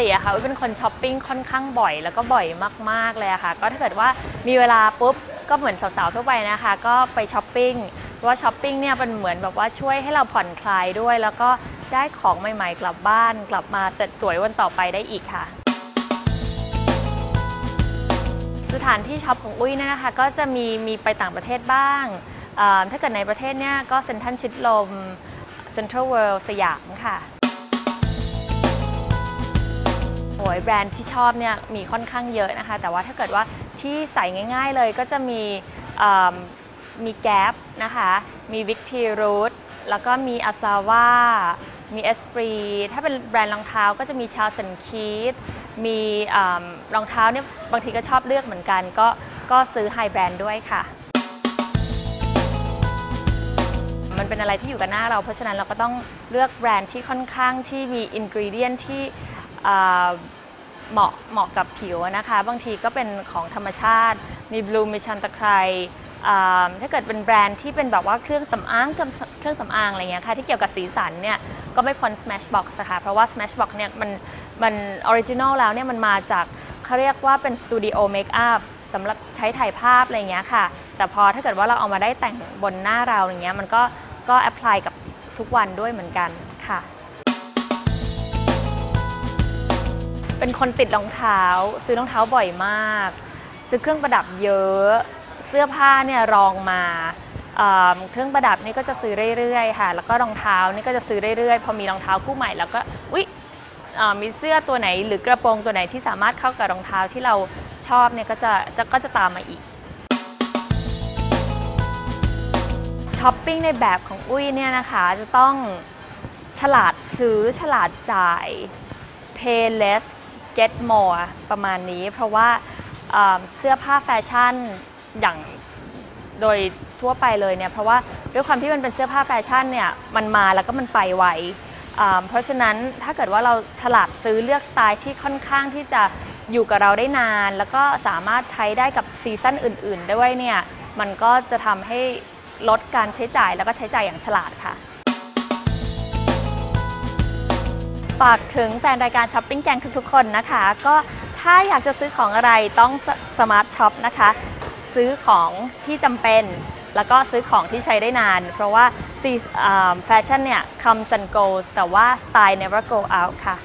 ติอะค่ะอุ้ยเป็นคนช้อปปิ้งค่อนข้างบ่อยแล้วก็บ่อยมากๆเลยอะค่ะ ก็ถ้าเกิดว่ามีเวลาปุ๊บก็เหมือนสาวๆทั่วไปนะคะ ก็ไปช้อปปิ้งเพราะว่าช้อปปิ้งเนี่ยเป็นเหมือนแบบว่าช่วยให้เราผ่อนคลายด้วย แล้วก็ได้ของใหม่ๆ กลับบ้าน กลับมาเสร็จสวยวันต่อไปได้อีกค่ะ สถานที่ช็อปของอุ้ยเนี่ยนะคะ ก็จะมีมีไปต่างประเทศบ้าง ถ้าเกิดในประเทศเนี่ยก็เซ็นทรัลชิดลมเซ็นทรัลเวิลด์สยามค่ะ แบรนด์ที่ชอบเนี่ยมีค่อนข้างเยอะนะคะ แต่ว่าถ้าเกิดว่าที่ใส่ง่าย ๆ เลยก็จะมีมีแก p นะคะ มีวิกทีรูทแล้วก็มีอาซาว่ามีเอสปรีถ้าเป็นแบรนด์รองเท้าก็จะมีชา l สันคีดมีรองเท้าเนี่ยบางทีก็ชอบเลือกเหมือนกัน ก็ก็ซื้อไฮแบรนด์ด้วยค่ะ มันเป็นอะไรที่อยู่กับหน้าเรา เพราะฉะนั้นเราก็ต้องเลือกแบรนด์ที่ค่อนข้างที่มีอินกรีเดียนที่ เหมาะเหมาะกับผิวนะคะ บางทีก็เป็นของธรรมชาติ มีบลูมีชันตะไคร่ถ้าเกิดเป็นแบรนด์ที่เป็นแบบว่าเครื่องสำอางเครื่องเครื่องสำอางอะไรเงี้ยค่ะที่เกี่ยวกับสีสันเนี่ยก็ไม่พ้น Smashbox นะคะเพราะว่า Smashbox เนี่ยมันมันออริจินอลแล้วเนี่ยมันมาจากเขาเรียกว่าเป็นสตูดิโอเมคอัพสำหรับใช้ถ่ายภาพอะไรเงี้ยค่ะ แต่พอถ้าเกิดว่าเราเอามาได้แต่งบนหน้าเราอย่างเงี้ยมันก็ก็แอพพลายกับทุกวันด้วยเหมือนกันค่ะ เป็นคนติดรองเท้า ซื้อรองเท้าบ่อยมาก ซื้อเครื่องประดับเยอะ เสื้อผ้าเนี่ยรองมาเเครื่องประดับนี่ก็จะซื้อเรื่อยๆค่ะ แล้วก็รองเท้านี่ก็จะซื้อเรื่อยๆ พอมีรองเท้าคู่ใหม่แล้วก็อุ๊ยมีเสื้อตัวไหนหรือกระโปรงตัวไหนที่สามารถเข้ากับรองเท้าที่เราชอบเนี่ยก็จะจะก็จะตามมาอีกช้อปปิ้งในแบบของอุ้ยเนี่ยนะคะจะต้องฉลาดซื้อฉลาดจ่าย pay less get more ประมาณนี้ เพราะว่าเสื้อผ้าแฟชั่นอย่างโดยทั่วไปเลยเนี่ยเพราะว่าด้วยความที่มันเป็นเสื้อผ้าแฟชั่นเนี่ยมันมาแล้วก็มันไปไวเพราะฉะนั้นถ้าเกิดว่าเราฉลาดซื้อเลือกสไตล์ที่ค่อนข้างที่จะอยู่กับเราได้นาน แล้วก็สามารถใช้ได้กับซีซั่นอื่น ๆ ด้วยเนี่ยมันก็จะทำให้ลดการใช้จ่ายแล้วก็ใช้จ่ายอย่างฉลาดค่ะ ฝากถึงแฟนรายการช้อปปิ้งแกงทุกๆ คนนะคะ ก็ถ้าอยากจะซื้อของอะไรต้องสมาร์ทช็อปนะคะ ซื้อของที่จำเป็น แล้วก็ซื้อของที่ใช้ได้นาน เพราะว่าแฟชั่นเนี่ย comes and goes แต่ว่า style never go out ค่ะ